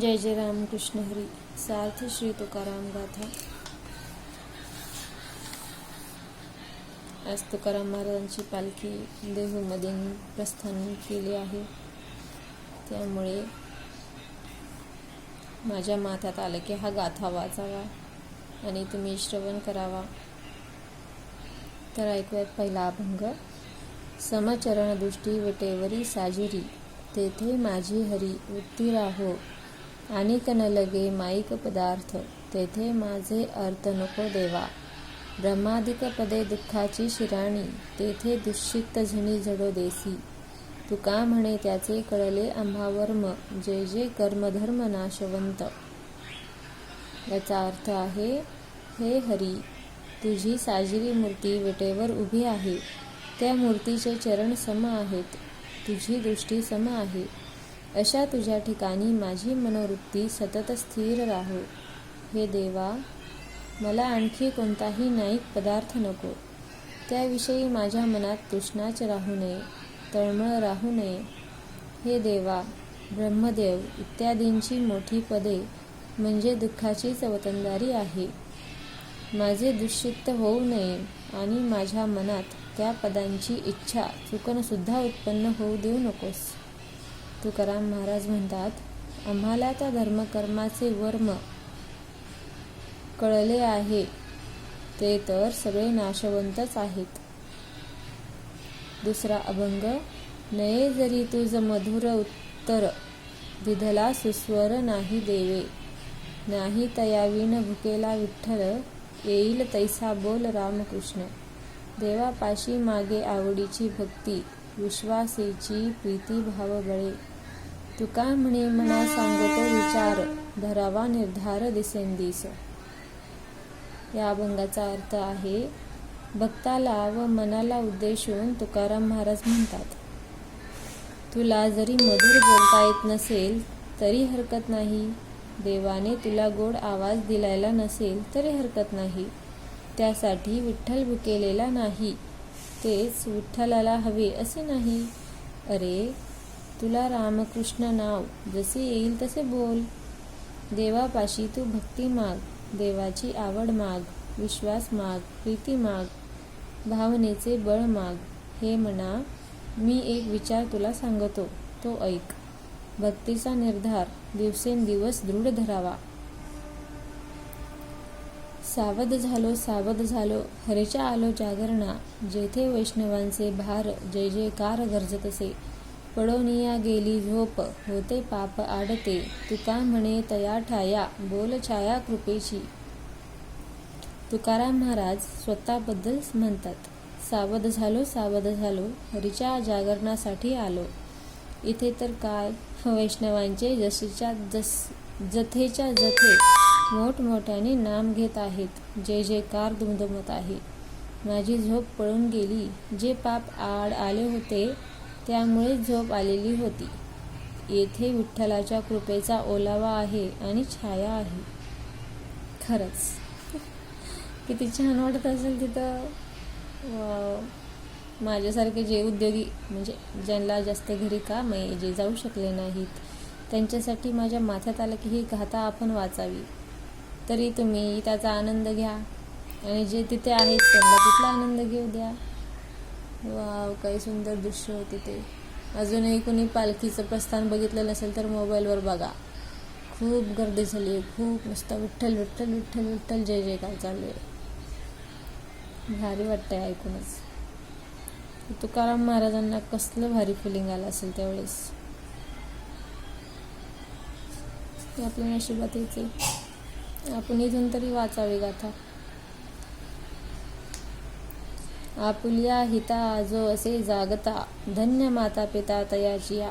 जय जय रामकृष्ण हरी। सार्थ श्री तुकाराम गाथा आज तुकाराम महाराजांची पालखी देहूमध्ये प्रस्थान केली आहे. त्यामुळे माझ्या माथ्यात आलं की हा गाथा वाचावा आणि तुम्ही श्रवण करावा. तर ऐकूयात पहिला अभंग. समचरण दृष्टी वटेवरी साजिरी तेथे माझी हरी उत्ती राहो. आणि न लगे माईक पदार्थ तेथे माझे अर्थ नको देवा. ब्रह्मादिक पदे दुःखाची शिराणी तेथे दुष्चित्त झणी जडो देसी. तुका म्हणे त्याचे कळले आम्हावर्म जे जे कर्मधर्म नाशवंत. याचा अर्थ आहे हे हरी तुझी साजिरी मूर्ती विटेवर उभी आहे. त्या मूर्तीचे चरण सम आहेत. तुझी दृष्टी सम आहे. अशा तुझ्या ठिकाणी माझी मनोवृत्ती सतत स्थिर राहो. हे देवा मला आणखी कोणताही न्यायिक पदार्थ नको. त्याविषयी माझ्या मनात तृष्णाच राहू नये तळमळ राहू नये. हे देवा ब्रह्मदेव इत्यादींची मोठी पदे म्हणजे दुःखाचीच वतनदारी आहे. माझे दुश्चित्त होऊ नये आणि माझ्या मनात त्या पदांची इच्छा चुकनसुद्धा उत्पन्न होऊ देऊ नकोस. तुकाराम महाराज म्हणतात आम्हाला त्या धर्मकर्माचे वर्म कळले आहे. ते तर सगळे नाशवंतच आहेत. दुसरा अभंग नये जरी तुझ मधुर उत्तर विधला सुस्वर नाही देवे. नाही तयावीन भुकेला विठ्ठल येईल तैसा बोल रामकृष्ण. देवापाशी मागे आवडीची भक्ती विश्वासेची प्रीती भाव बळे तुका म्हणे म्हणा सांगतो विचार? धरावा निर्धार दिसेंदिस. या अभंगाचा अर्थ आहे भक्ताला व मनाला उद्देशून तुकाराम महाराज म्हणतात तुला जरी मधुर बोलता येत नसेल तरी हरकत नाही. देवाने तुला गोड आवाज दिलायला नसेल तरी हरकत नाही. त्यासाठी विठ्ठल भुकेलेला नाही. तेच विठ्ठलाला हवे असे नाही. अरे तुला रामकृष्ण नाव. जसे येईल तसे बोल. देवापाशी तू भक्ती माग. देवाची आवड माग. विश्वास माग. प्रीती माग. भावनेचे बळ माग. हे म्हणा मी एक विचार तुला सांगतो. तो ऐक. भक्तीचा निर्धार. दिवसेंदिवस दृढ धरावा. सावध झालो सावध झालो. हरेच्या आलो जागरणा. जेथे वैष्णवांचे भार जय जयकार गरजत असे. पडोनिया गेली झोप होते पाप आडते. तुका म्हणे तया ठाया बोल छाया कृपेशी. तुकाराम महाराज स्वतःबद्दल म्हणतात सावध झालो सावध झालो हरीच्या जागरणासाठी आलो. इथे तर काय? वैष्णवांचे जसेच्या जस जथेच्या जथे मोठमोठ्याने नाम घेत आहेत जे जे कार दुमदुमत आहे. माझी झोप पळून गेली जे पाप आड आले होते त्यामुळे झोप आलेली होती. येथे विठ्ठलाच्या कृपेचा ओलावा आहे आणि छाया आहे. खरंच. किती छान वाटत असेल तिथं माझ्यासारखे जे उद्योगी म्हणजे ज्यांना जास्त घरी काम आहे जे जाऊ शकले नाहीत त्यांच्यासाठी माझ्या माथ्यात आलं की ही गाथा आपण वाचावी. तरी तुम्ही त्याचा आनंद घ्या. आणि जे तिथे आहेत त्यांना तिथला आनंद घेऊ द्या. वाव काही सुंदर दृश्य होते ते अजूनही कुणी पालखीचं प्रस्थान बघितलं नसेल तर मोबाईलवर बघा. खूप गर्दी झाली आहे खूप मस्त विठ्ठल विठ्ठल विठ्ठल विठ्ठल जय जय काय चालू आहे. भारी वाटतंय ऐकूनच. तुकाराम महाराजांना कसलं भारी फिलिंग आलं असेल त्यावेळेस. ते आपल्या नशिबात येते. आपण इथून तरी वाचावी गाथा. आपुल्या हिता आजो असे जागता धन्य माता पिता तयाचिया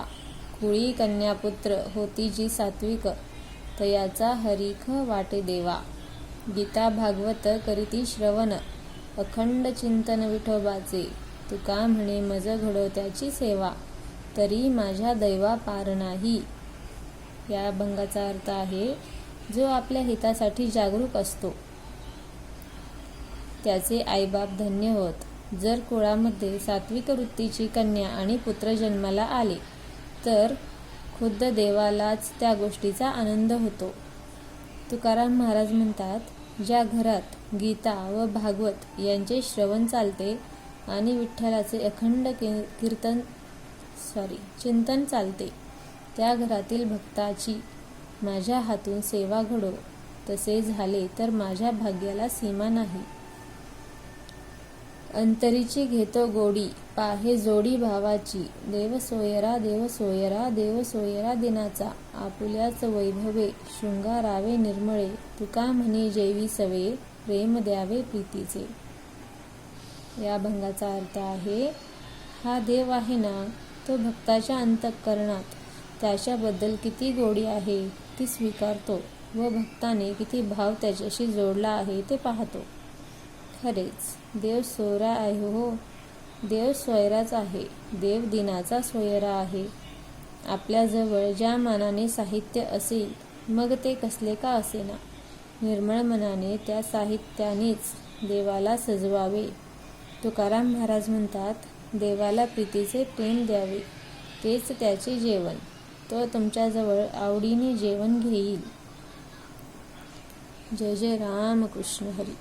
कुळी कन्यापुत्र होती जी सात्विक तयाचा हरिख वाटे देवा. गीता भागवत करीती श्रवण अखंड चिंतन विठोबाचे तुका म्हणे मज घडो त्याची सेवा तरी माझ्या दैवा पार नाही. या अभंगाचा अर्थ आहे जो आपल्या हितासाठी जागरूक असतो. त्याचे आईबाप धन्य होत. जर कुळामध्ये सात्विक वृत्तीची कन्या आणि पुत्र जन्माला आले तर खुद्द देवालाच त्या गोष्टीचा आनंद होतो. तुकाराम महाराज म्हणतात ज्या घरात गीता व भागवत यांचे श्रवण चालते आणि विठ्ठलाचे अखंड कीर्तन सॉरी चिंतन चालते त्या घरातील भक्ताची माझ्या हातून सेवा घडो. तसे झाले तर माझ्या भाग्याला सीमा नाही. अंतरीची घेतो गोडी पाहे जोडी भावाची. देव सोयरा देव सोयरा देव सोयरा दिनाचा. आपुल्याच वैभवे शृंगारावे निर्मळे. तुका म्हणे जैवी सवे प्रेम द्यावे प्रीतीचे. या भंगाचा अर्थ आहे हा देव आहे ना तो भक्ताच्या अंतःकरणात. त्याच्याबद्दल किती गोडी आहे ती स्वीकारतो. व भक्ताने किती भाव त्याच्याशी जोडला आहे ते पाहतो. खरेच. देव सोयरा आहे हो. देव सोयराच आहे. देव दिनाचा सोयरा आहे. आपल्याजवळ ज्या मानाने साहित्य असेल मग ते कसले का असेना? निर्मळ मनाने त्या साहित्यानेच देवाला सजवावे. तुकाराम महाराज म्हणतात देवाला प्रीतीचे प्रेम द्यावे. तेच त्याचे जेवण. तो तुमच्याजवळ आवडीने जेवण घेईल. जय जय राम कृष्ण हरी.